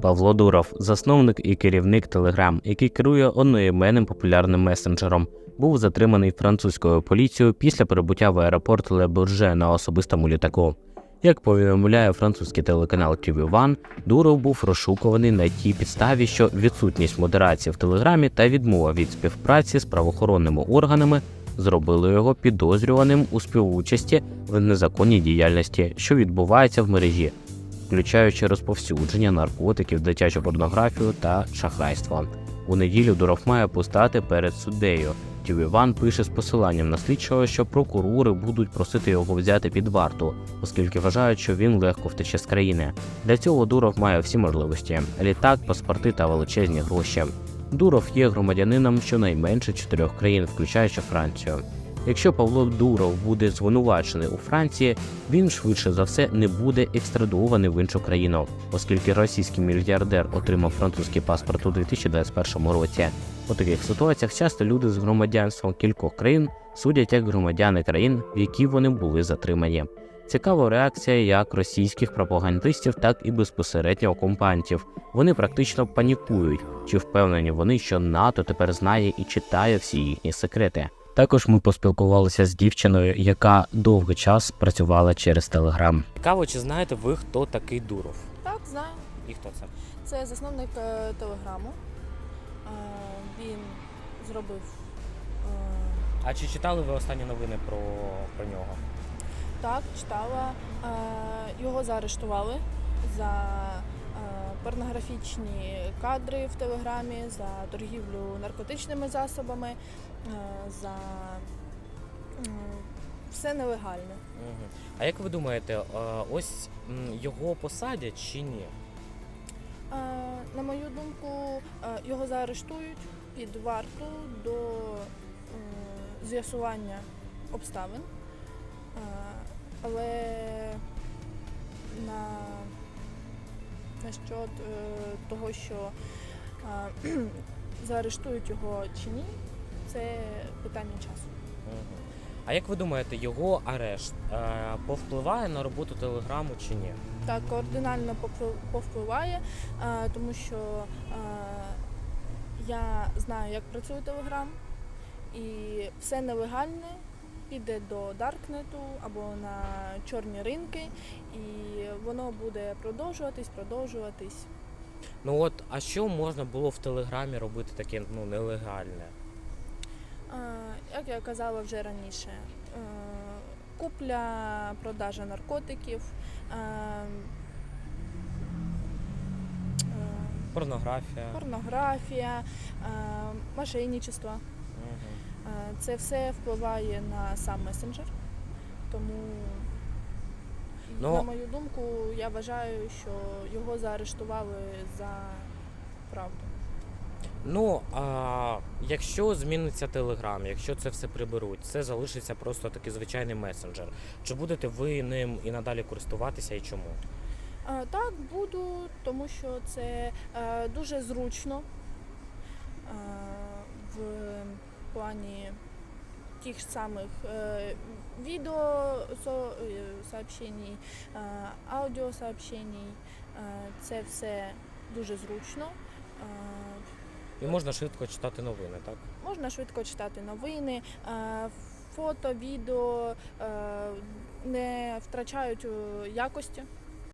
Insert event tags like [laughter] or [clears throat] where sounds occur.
Павло Дуров, засновник і керівник Telegram, який керує одноіменним популярним месенджером, був затриманий французькою поліцією після прибуття в аеропорт Ле Бурже на особистому літаку. Як повідомляє французький телеканал TV One, Дуров був розшукуваний на тій підставі, що відсутність модерації в Телеграмі та відмова від співпраці з правоохоронними органами зробили його підозрюваним у співучасті в незаконній діяльності, що відбувається в мережі, включаючи розповсюдження наркотиків, дитячу порнографію та шахрайство. У неділю Дуров має постати перед суддею. TV пише з посиланням на слідчого, що прокурори будуть просити його взяти під варту, оскільки вважають, що він легко втече з країни. Для цього Дуров має всі можливості: літак, паспорти та величезні гроші. Дуров є громадянином щонайменше чотирьох країн, включаючи Францію. Якщо Павло Дуров буде звинувачений у Франції, він швидше за все не буде екстрадований в іншу країну, оскільки російський мільярдер отримав французький паспорт у 2021 році. У таких ситуаціях часто люди з громадянством кількох країн судять як громадяни країн, в які вони були затримані. Цікава реакція як російських пропагандистів, так і безпосередньо окупантів. Вони практично панікують, чи впевнені вони, що НАТО тепер знає і читає всі їхні секрети. Також ми поспілкувалися з дівчиною, яка довгий час працювала через Телеграм. Цікаво, чи знаєте ви, хто такий Дуров? Так, знаю. І хто це? Це засновник е, телеграму. Е, Він зробив е, А чи читали ви останні новини про, про нього? так, читала. Е, Його заарештували за порнографічні кадри в телеграмі, за торгівлю наркотичними засобами, е, за все нелегальне. А як ви думаєте, е, ось його посадять чи ні? Е, На мою думку, його заарештують під варту до з'ясування обставин. Але на насчет е, того, що е, [clears throat] заарештують його чи ні, це питання часу. А як ви думаєте, його арешт е, повпливає на роботу телеграму чи ні? так кардинально повпливає, е, тому що е, я знаю, як працює Телеграм, і все нелегальне піде до Даркнету або на чорні ринки, і воно буде продовжуватись, продовжуватись. Ну от, а що можна було в телеграмі робити таке ну, нелегальне? Е, Як я казала вже раніше, е, купля, продажа наркотиків. е, е, Порнографія. порнографія, мошенничество. Це все впливає на сам месенджер. Тому, Ну- на мою думку, я вважаю, що його заарештували за правду. Ну, а якщо зміниться Телеграм, якщо це все приберуть, це залишиться просто такий звичайний месенджер. Чи будете ви ним і надалі користуватися і чому? Е, Так, буду, тому що це е, дуже зручно е, в плані тих самих е, відео со- сообщень, аудіосообщень. Е, Це все дуже зручно. Е, І можна швидко читати новини, так? Можна швидко читати новини, е, фото, відео не втрачають якості.